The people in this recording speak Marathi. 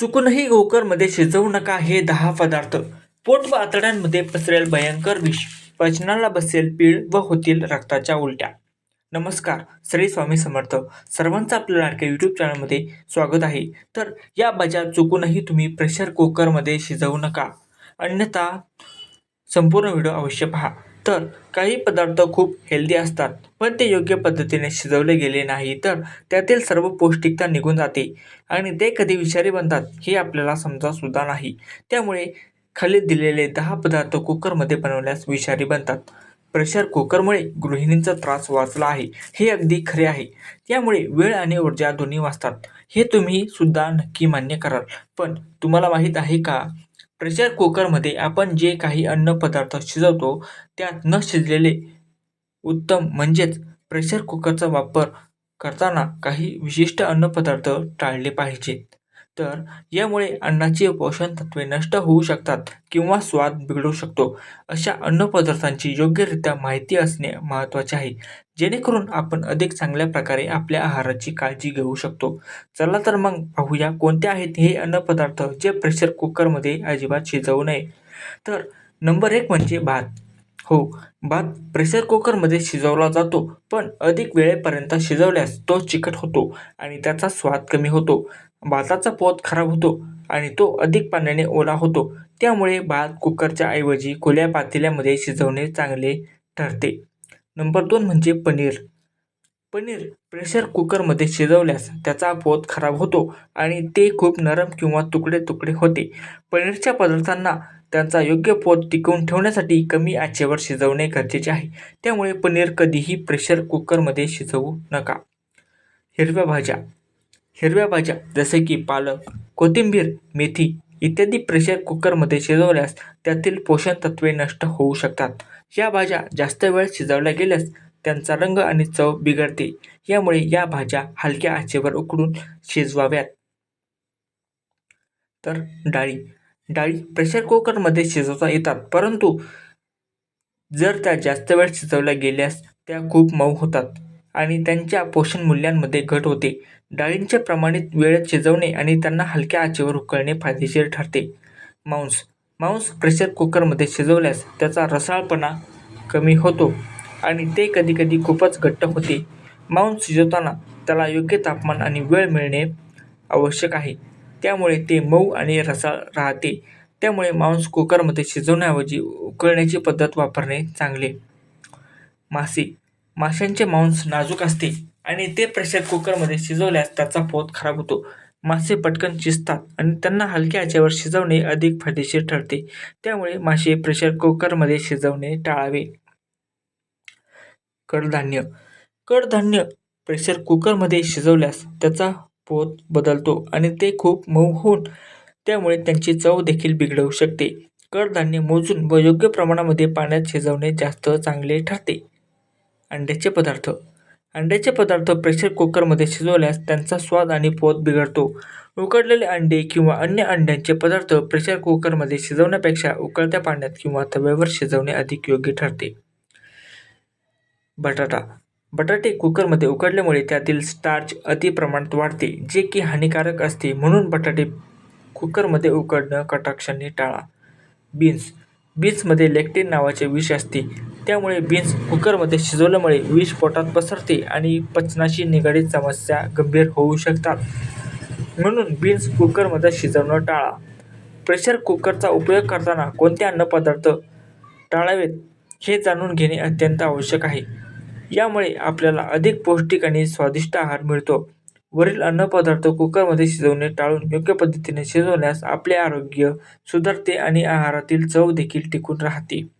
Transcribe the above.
चुकूनही कुकरमध्ये शिजवू नका हे दहा पदार्थ. पोट व आतड्यांमध्ये पसरेल भयंकर विष. पचनाला बसेल पीळ व होतील रक्ताच्या उलट्या. नमस्कार श्री स्वामी समर्थ. सर्वांचं आपल्या लाडक्या यूट्यूब चॅनलमध्ये स्वागत आहे. तर या भाज्या चुकूनही तुम्ही प्रेशर कुकरमध्ये शिजवू नका. अन्यथा संपूर्ण व्हिडिओ अवश्य पहा. तर काही पदार्थ खूप हेल्दी असतात पण ते योग्य पद्धतीने शिजवले गेले नाही तर त्यातील सर्व पौष्टिकता निघून जाते आणि ते कधी विषारी बनतात हे आपल्याला समजा सुद्धा नाही. त्यामुळे खाली दिलेले दहा पदार्थ कुकरमध्ये बनवल्यास विषारी बनतात. प्रेशर कुकरमुळे गृहिणींचा त्रास वाचला आहे हे अगदी खरे आहे. त्यामुळे वेळ आणि ऊर्जा दोन्ही वाचतात हे तुम्ही सुद्धा नक्की मान्य कराल. पण तुम्हाला माहीत आहे का? प्रेशर कुकरमध्ये आपण जे काही अन्नपदार्थ शिजवतो त्यात न शिजलेले उत्तम म्हणजेच प्रेशर कुकरचा वापर करताना काही विशिष्ट अन्नपदार्थ टाळले पाहिजेत. तर यामुळे अन्नाची पोषण तत्वे नष्ट होऊ शकतात किंवा स्वाद बिघडू शकतो. अशा अन्नपदार्थांची योग्यरित्या माहिती असणे महत्त्वाचे आहे. जेणेकरून आपण अधिक चांगल्या प्रकारे आपल्या आहाराची काळजी घेऊ शकतो. चला तर मग पाहूया कोणते आहेत हे अन्नपदार्थ जे प्रेशर कुकरमध्ये अजिबात शिजवू नये. तर नंबर एक म्हणजे भात. हो भात प्रेशर कुकरमध्ये शिजवला जातो पण अधिक वेळेपर्यंत शिजवल्यास तो चिकट होतो आणि त्याचा स्वाद कमी होतो. भाताचा पोत खराब होतो आणि तो अधिक पाण्याने ओला होतो. त्यामुळे भात कुकरच्या ऐवजी खुल्या पातेल्यामध्ये शिजवणे चांगले ठरते. नंबर दोन म्हणजे पनीर. पनीर प्रेशर कुकरमध्ये शिजवल्यास त्याचा पोत खराब होतो आणि ते खूप नरम किंवा तुकडे तुकडे होते. पनीरच्या पदार्थांना त्यांचा योग्य पोत टिकवून ठेवण्यासाठी कमी आचेवर शिजवणे गरजेचे आहे. त्यामुळे पनीर कधीही प्रेशर कुकरमध्ये शिजवू नका. हिरव्या भाज्या. हिरव्या भाज्या जसे की पालक कोथिंबीर मेथी इत्यादी प्रेशर कुकरमध्ये शिजवल्यास त्यातील पोषण तत्वे नष्ट होऊ शकतात. या भाज्या जास्त वेळ शिजवल्या गेल्यास त्यांचा रंग आणि चव बिघडते. यामुळे या भाज्या हलक्या आचेवर उकडून शिजवाव्यात. तर डाळी. डाळी प्रेशर कुकरमध्ये शिजवता येतात परंतु जर त्या जास्त वेळ शिजवल्या गेल्यास त्या खूप मऊ होतात. आणि त्यांच्या पोषण मूल्यांमध्ये घट होते. डाळींचे प्रमाणित वेळेत शिजवणे आणि त्यांना हलक्या आचेवर उकळणे फायदेशीर ठरते. मांस. मांस प्रेशर कुकरमध्ये शिजवल्यास त्याचा रसाळपणा कमी होतो आणि ते कधीकधी खूपच घट्ट होते. मांस शिजवताना त्याला योग्य तापमान आणि वेळ मिळणे आवश्यक आहे. त्यामुळे ते मऊ आणि रसाळ राहते. त्यामुळे मांस कुकरमध्ये शिजवण्याऐवजी उकळण्याची पद्धत वापरणे चांगले. मासे. माशांचे मांस नाजूक असते आणि ते प्रेशर कुकरमध्ये शिजवल्यास त्याचा पोत खराब होतो. मासे पटकन शिजतात आणि त्यांना हलक्या आचेवर शिजवणे अधिक फायदेशीर ठरते. त्यामुळे मासे प्रेशर कुकरमध्ये शिजवणे टाळावे. कडधान्य. कडधान्य प्रेशर कुकरमध्ये शिजवल्यास त्याचा पोत बदलतो आणि ते खूप मऊ होऊन त्यामुळे त्यांची चव देखील बिघडवू शकते. कडधान्य मोजून व योग्य प्रमाणामध्ये पाण्यात शिजवणे जास्त चांगले ठरते. अंड्याचे पदार्थ. अंड्याचे पदार्थ प्रेशर कुकरमध्ये शिजवल्यास त्यांचा स्वाद आणि पोत बिघडतो. उकडलेले अंडे किंवा अन्य अंड्यांचे पदार्थ प्रेशर कुकरमध्ये शिजवण्यापेक्षा उकळत्या पाण्यात किंवा तव्यावर शिजवणे अधिक योग्य ठरते. बटाटा. बटाटे कुकरमध्ये उकडल्यामुळे त्यातील स्टार्च अति प्रमाणात वाढते जे की हानिकारक असते. म्हणून बटाटे कुकरमध्ये उकडणं कटाक्षाने टाळा. बीन्स बीन्समध्ये लेक्टिन नावाचे विष असते. त्यामुळे बीन्स कुकरमध्ये शिजवल्यामुळे विष पोटात पसरते आणि पचनाशी निगडीत समस्या गंभीर होऊ शकतात. म्हणून बीन्स कुकरमध्ये शिजवणं टाळा. प्रेशर कुकरचा उपयोग करताना कोणते अन्नपदार्थ टाळावेत हे जाणून घेणे अत्यंत आवश्यक आहे. यामुळे आपल्याला अधिक पौष्टिक आणि स्वादिष्ट आहार मिळतो. वरील अन्नपदार्थ कुकरमध्ये शिजवणे टाळून योग्य पद्धतीने शिजवल्यास आपले आरोग्य सुधारते आणि आहारातील चव देखील टिकून राहते.